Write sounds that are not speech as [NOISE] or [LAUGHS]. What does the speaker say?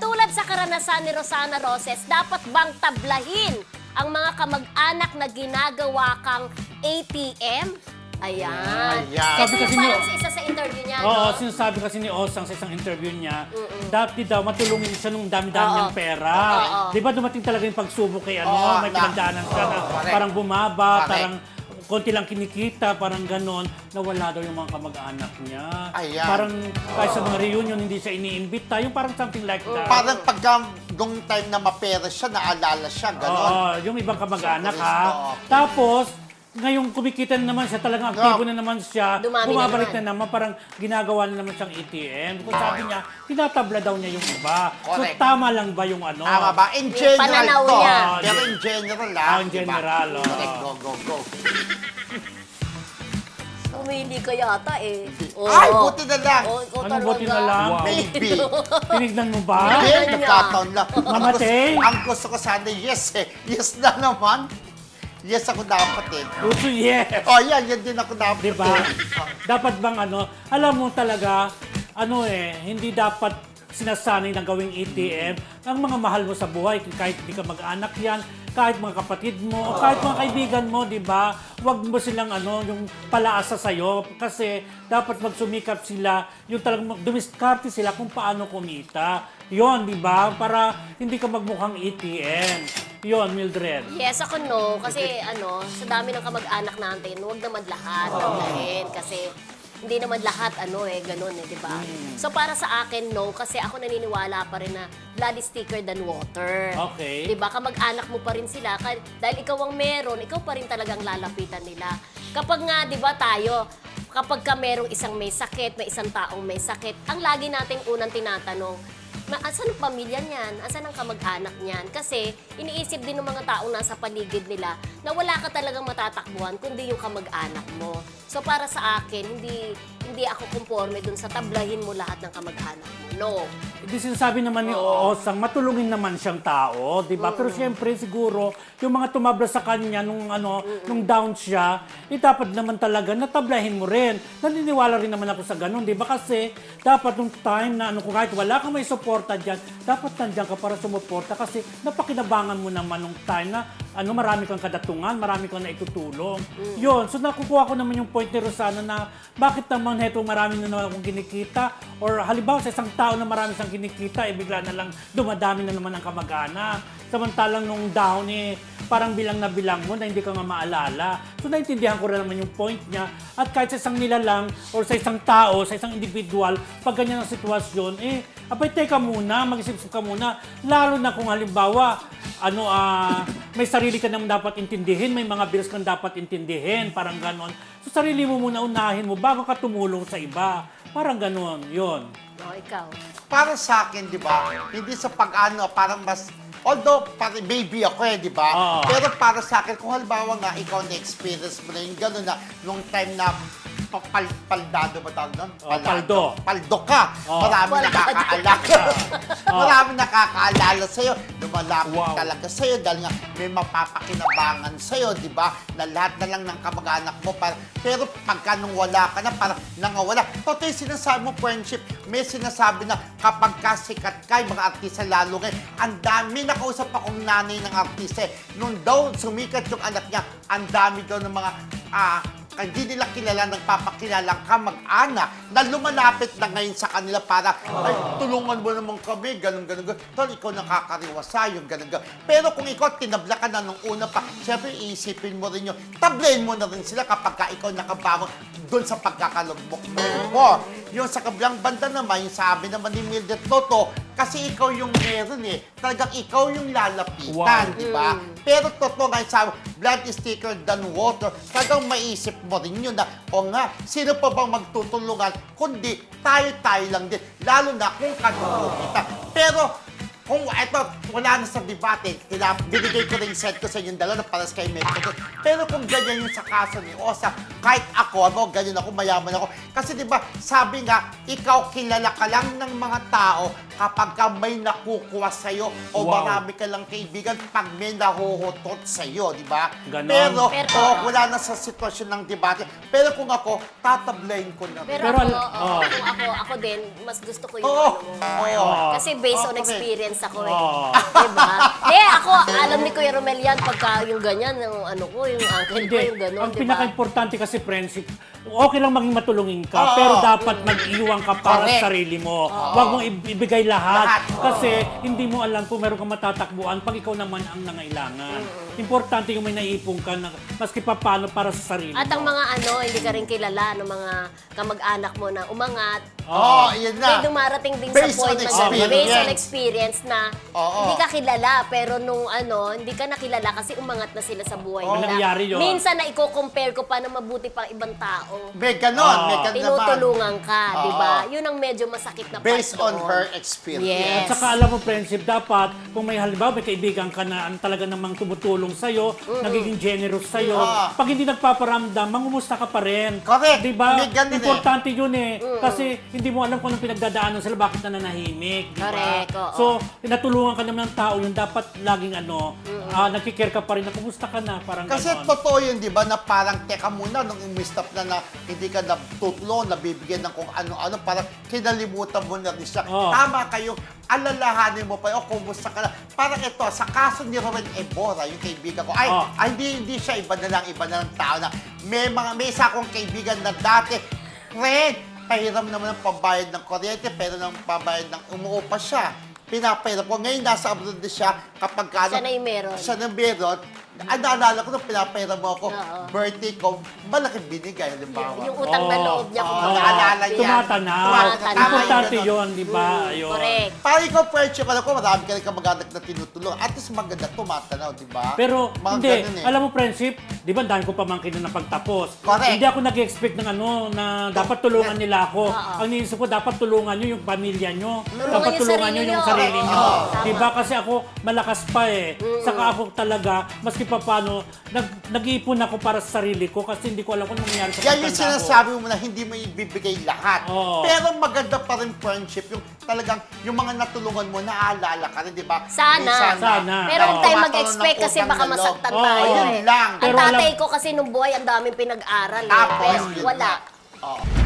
Katulad sa karanasan ni Rosana Roses, dapat bang tablahin ang mga kamag-anak na ginagawa kang ATM? Ayan. Ayan. Ito Sabi yung kasi ni- parang sa isa sa interview niya, Oo, no? sinasabi kasi ni Osang sa isang interview niya, dati daw matulungin siya nung dami-dami Oo. niyang pera. Oo. Di ba dumating talaga yung pagsubok kay ano, Oo, may na- pinagdaanan siya na Oo, correct. parang bumaba, Correct. parang konti lang kinikita, parang ganon, nawala daw yung mga kamag-anak niya. Ayan. Parang kahit sa mga reunion, hindi siya iniimbita, yung parang something like that. Parang pag um, nung time na mapera siya, naalala siya, gano'n. Oo, yung ibang kamag-anak Sa ha. Okay. Tapos, ngayong kumikita na naman siya, talagang aktibo na naman siya, Dumami na bumabalik naman. na naman, parang ginagawa na naman siyang ATM. Kung sabi niya, tinatabla daw niya yung iba. Correct. So, tama lang ba yung ano? Tama ba? In general pananaw to. niya. Pero in general, ah. Ah, in di ba? general, oh. Correct, go, go, go. [LAUGHS] Umili ka yata eh. Oo. Ay, buti na lang. Oo, ikaw Anong buti na talaga. lang? Wow. Maybe. [LAUGHS] Tinignan mo ba? Hindi, niya. nagkataon lang. Mamatay? Ang gusto ko sana, yes eh. Yes na naman. Yes ako dapat eh. Uso, yes. Oh, yan, yan din ako dapat Di ba? eh. [LAUGHS] dapat bang ano, alam mo talaga, ano eh, hindi dapat sinasanay na gawing ATM ang mga mahal mo sa buhay, kahit hindi ka mag-anak yan, kahit mga kapatid mo, o kahit mga kaibigan mo, di ba? Huwag mo silang ano, yung palaasa sa'yo, kasi dapat magsumikap sila, yung talagang dumiskarte sila kung paano kumita. Yon, di ba? Para hindi ka magmukhang ATM. Yon, Mildred. Yes, ako no. Kasi ano, sa dami ng kamag-anak natin, huwag naman lahat. tablahin. Kasi hindi naman lahat ano eh, ganun eh, di ba? So para sa akin, no. Kasi ako naniniwala pa rin na blood is thicker than water. Okay. Di ba? Kamag-anak mo pa rin sila. Kah- Dahil ikaw ang meron, ikaw pa rin talagang lalapitan nila. Kapag nga, di ba tayo, kapag ka merong isang may sakit, may isang taong may sakit, ang lagi nating unang tinatanong, asan ang pamilya niyan? Asan ang kamag-anak niyan? Kasi iniisip din ng mga taong nasa paligid nila na wala ka talagang matatakbuhan kundi yung kamag-anak mo. So para sa akin, hindi hindi ako conforme dun sa tablahin mo lahat ng kamag-anak mo. No. Hindi sinasabi naman ni Osang, matulungin naman siyang tao, di ba? Pero siyempre, siguro, yung mga tumabla sa kanya nung, ano, nung down siya, eh dapat naman talaga natablahin mo rin. Naniniwala rin naman ako sa ganun, di ba? Kasi, dapat nung time na, ano, kung kahit wala kang may suporta dyan, dapat nandiyan ka para sumuporta kasi napakinabangan mo naman nung time na, ano, marami kang kadatungan, marami kang naitutulong. Yun, so nakukuha ko naman yung point ni Rosana na bakit naman heto marami na naman akong kinikita or halimbawa sa isang tao na marami siyang kinikita, eh bigla na lang dumadami na naman ang kamag-anak. Samantalang nung down eh, parang bilang na bilang mo na hindi ka nga maalala. So naintindihan ko rin naman yung point niya. At kahit sa isang nilalang or sa isang tao, sa isang individual, pag ganyan ang sitwasyon, eh, abay, teka muna, mag-isip ka muna. Lalo na kung halimbawa, ano, ah, may sarili ka naman dapat intindihin, may mga bills kang dapat intindihin, parang ganon. So sarili mo muna unahin mo bago ka tumulong sa iba. Parang ganon, yon. No, ikaw. Para sa akin, di ba, hindi sa pag-ano, parang mas, although parang baby ako eh, di ba? Oo. Pero para sa akin, kung halimbawa nga, ikaw na-experience mo na yung gano'n na, nung time na pa- pal, paldado ba tawag doon? Oh, paldo. Paldo ka. Oh. Marami Paldo. nakakaalala. Oh. [LAUGHS] Marami nakakaalala sa'yo. Lumalapit Wow. talaga sa'yo dahil nga may mapapakinabangan sa'yo, di ba? Na lahat na lang ng kamag-anak mo. Para, pero pagka nung wala ka na, parang nangawala. Totoo yung sinasabi mo, friendship, may sinasabi na kapag kasikat ka, yung mga artista lalo ngayon, ang dami, nakausap akong nanay ng artista. Nung daw sumikat yung anak niya, ang dami daw ng mga ah, hindi nila kilala nagpapakilalang kamag-anak na lumalapit na ngayon sa kanila para, ay, tulungan mo naman kami, ganun, ganun, ganun. Tol, ikaw nakakariwasa, yung ganun, ganun. Pero kung ikaw tinabla ka na nung una pa, syempre iisipin mo rin yun. Tablayin mo na rin sila kapag ka ikaw nakabangon doon sa pagkakalugmok mo before. Yung sa kabilang banda naman, yung sabi naman ni Mildred Toto, kasi ikaw yung meron eh. Talagang ikaw yung lalapitan, Wow. di ba? Pero totoo nga sabi, blood is thicker than water. Talagang maisip mo rin yun na, o nga, sino pa bang magtutulungan? Kundi tayo-tayo lang din. Lalo na kung kadugo kita. Pero, kung eto, wala na sa debate, kila, binigay ko rin set ko sa inyong dalawa na para sa kay Medco. Pero kung ganyan yung sa kaso ni Osa, kahit ako, ano, ganyan ako, mayaman ako. Kasi di ba, sabi nga, ikaw kilala ka lang ng mga tao kapag ka may nakukuha sa'yo o Wow. marami ka lang kaibigan, pag may nahuhutot sa'yo, di ba? Ganon. Pero, Pero- oh, wala na sa sitwasyon ng debate. Pero kung ako, tatablayin ko na. Pero, Pero ako, oh. kung ako, ako din, mas gusto ko yung Oo. ano mo. Oo. Kasi based on Ako rin. experience ako eh. Oo. Diba? Eh, ako, alam ni Kuya Romel yan, pagka yung ganyan, yung ano ko, yung uncle ko, yung gano'n, ang diba? pinaka-importante kasi friendship, okay lang maging matulungin ka, Oo. pero dapat mag-iwan ka para Correct. sa sarili mo. Huwag mong ibigay lahat. Lahat. Kasi hindi mo alam kung meron kang matatakbuhan pag ikaw naman ang nangailangan. Importante yung may naipon ka na maski pa paano para sa sarili At ang mo. mga ano, hindi ka rin kilala ng mga kamag-anak mo na umangat. Oo, yun na. May dumarating din Based sa point on na gano'n, based on experience. experience na Oo. hindi ka kilala, pero nung ano, hindi ka nakilala kasi umangat na sila sa buhay Oo. nila. Nangyari yun. Minsan na i-compare ko pa na mabuti pang ibang tao. May ganon, Oo. may ganon naman. Tinutulungan ka, Oo. di ba? Yun ang medyo masakit na part Based on doon. her experience. Yes. At saka alam mo, friendship, dapat kung may halimbawa may kaibigan ka na ang talaga namang tumutulong sa'yo, nagiging generous sa'yo, Ah. pag hindi nagpaparamdam, mangumusta ka pa rin. Correct. Di ba? Ganun eh. Importante yun eh. Kasi hindi mo alam kung anong pinagdadaanan sila, bakit nananahimik. Di ba? Correct, oo. So, natulungan ka naman ng tao yun, dapat laging ano, ah, nagkikare ka pa rin na kumusta ka na, parang Kasi ganon. totoo yun, di ba, na parang teka muna nung umistap na na hindi ka natutulong, nabibigyan ng kung ano-ano, parang kinalimutan mo na rin siya. Oo. Tama kayo, alalahanin mo pa, o kumusta ka na. Parang ito, sa kaso ni Rowan Ebora, yung kaibigan ko, ay, Oo. ay hindi, hindi siya iba na lang, iba na lang tao na may mga, may isa akong kaibigan na dati, friend, pahiram naman ng pambayad ng kuryente, pero ng pambayad ng umuupa siya. Pinapahiram ko. Ngayon, nasa abroad na siya kapag ka, Siya na yung meron. siya na meron. Ang naalala ko nung pinapahiram mo ako, Oo. birthday ko, malaking binigay, halimbawa. Yung utang na Oo. loob niya, kung Oo, baga, naalala niya. Tumatanaw. Tumatanaw. Importante Tama yun, di ba? Ayun. Correct. Parang ikaw, friendship, alam ko, marami ka rin kamag-anak na tinutulong. At least maganda, tumatanaw, di ba? Pero Mga hindi, ganun eh. alam mo friendship, di ba dahil ko pamangkin na napagtapos. Correct. Hindi ako nag-expect ng ano, na dapat tulungan nila ako. Oo. Ang iniisip ko, dapat tulungan nyo yung pamilya nyo. Tulungan dapat yung tulungan sarili nyo yung nyo. sarili nyo. Oo. Tama. Di ba? Kasi ako, malakas pa eh. Saka ako talaga, maski pa paano, nag, nag-iipon ako para sa sarili ko kasi hindi ko alam kung anong mangyari sa Yan yung pagtanda ko. sinasabi mo na hindi mo ibibigay lahat. Oo. Pero maganda pa rin friendship, yung talagang, yung mga natulungan mo, naaalala ka rin, di ba? Sana. Sana. Pero huwag Oo. tayo Tumatalo mag-expect ng kasi utang baka na loob. masaktan Oo, tayo yun eh. lang. Ang Pero tatay ko kasi nung buhay, ang daming pinag-aral eh. Tapos, wala. Oo.